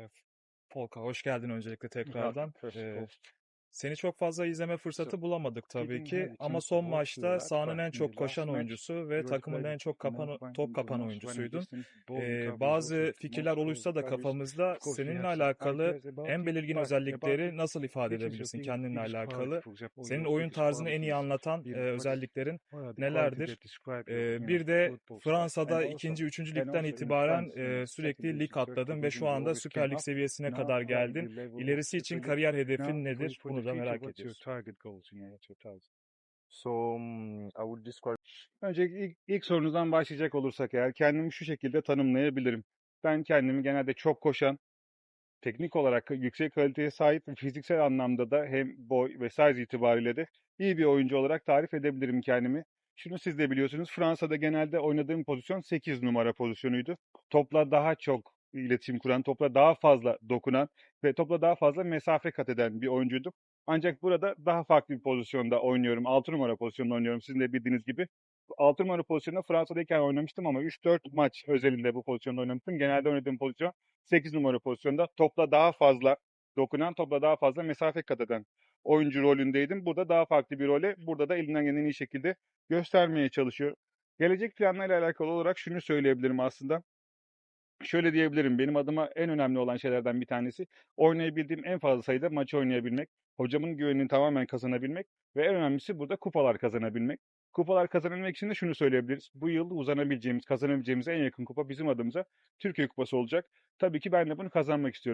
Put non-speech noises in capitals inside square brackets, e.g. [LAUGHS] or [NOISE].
Eee, Volkan hoş geldin öncelikle tekrardan. Eee, all, seni çok fazla izleme fırsatı bulamadık tabii ki ama son maçta sahanın en çok koşan oyuncusu ve takımın en çok kapan top kapan oyuncusuydun. is bazı fikirler oluşsa da kafamızda [LAUGHS] seninle alakalı en belirgin özellikleri nasıl ifade edebilirsin kendinle alakalı? Senin oyun tarzını en iyi anlatan is- özelliklerin nelerdir? know, bir de? Fransa'da ikinci, üçüncü ligden itibaren eee, sürekli lig atladın ve şu anda Süper Lig seviyesine kadar geldin. İlerisi için kariyer hedefin nedir? Bunu the da merak what's your ediyoruz. target goals? You know, what's your target? So um, I would describe Önce ilk, ilk sorunuzdan başlayacak olursak eğer kendimi şu şekilde tanımlayabilirim. Ben kendimi genelde çok koşan, teknik olarak yüksek kaliteye sahip ve fiziksel anlamda da hem boy ve size itibariyle de iyi bir oyuncu olarak tarif edebilirim kendimi. Şunu siz de biliyorsunuz Fransa'da genelde oynadığım pozisyon 8 numara pozisyonuydu. Topla daha çok iletişim kuran, topla daha fazla dokunan ve topla daha fazla mesafe kat eden bir oyuncuydum. Ancak burada daha farklı bir pozisyonda oynuyorum. 6 numara pozisyonda oynuyorum sizin de bildiğiniz gibi. 6 numara pozisyonda Fransa'dayken oynamıştım ama 3-4 maç özelinde bu pozisyonda oynamıştım. Genelde oynadığım pozisyon 8 numara pozisyonda topla daha fazla dokunan, topla daha fazla mesafe kat eden oyuncu rolündeydim. Burada daha farklı bir role, burada da elinden gelen en iyi şekilde göstermeye çalışıyor. Gelecek planlarıyla alakalı olarak şunu söyleyebilirim aslında. Şöyle diyebilirim, benim adıma en önemli olan şeylerden bir tanesi oynayabildiğim en fazla sayıda maç oynayabilmek, hocamın güvenini tamamen kazanabilmek ve en önemlisi burada kupalar kazanabilmek. Kupalar kazanabilmek için de şunu söyleyebiliriz. Bu yıl uzanabileceğimiz, kazanabileceğimiz en yakın kupa bizim adımıza Türkiye Kupası olacak. Tabii ki ben de bunu kazanmak istiyorum.